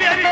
ready, ready.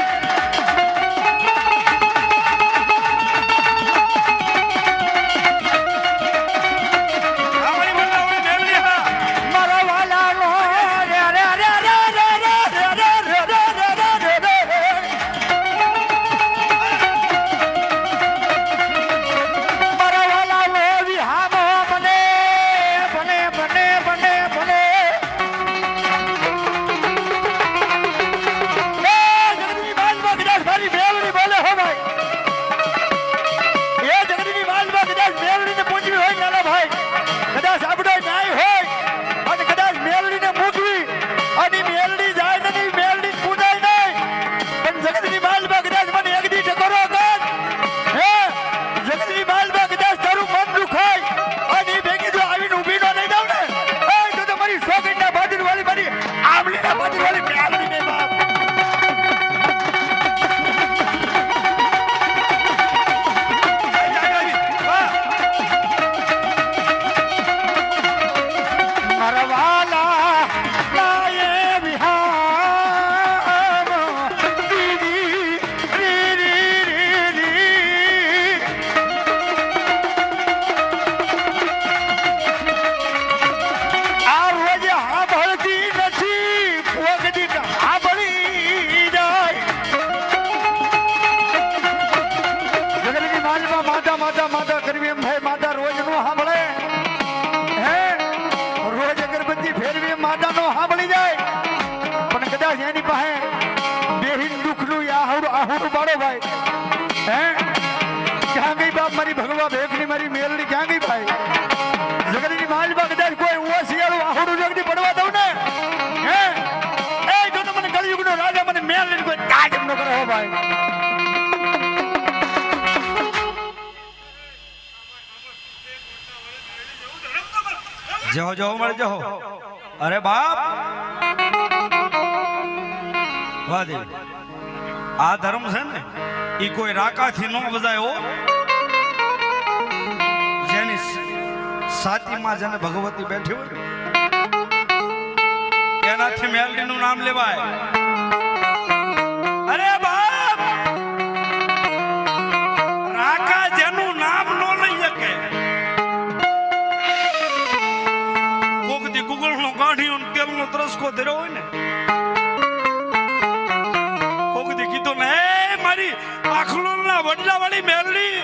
માલમાં માતા માતા માતા કરવી એમ થાય માતા રોજનું સાંભળે. હે? રોજ અગરબત્તી ફેરવી માતા નો સાંભળી જાય. પણ કદાચ એની પાસે બેહીન દુઃખનું આહુર આહુર બાળો ભાઈ. હે? ક્યાં ગઈ બાપ મારી ભગવા ભેખની મારી મેલડી? ક્યાં ગઈ જહો જહો મળે જહો અરે બાપ! વાહ દેવી. આ ધર્મ છે ને, એ કોઈ રાકાથી ન બજાય જેની સાતીમાં જેને ભગવતી બેઠી હોય એનાથી મેલડીનું નામ લેવાય. ને તેલનો ત્રસકો ધર્યો હોય ને, કોકથી કીધું ને મારી મારી આખલોલના વડલા વાળી મેલડી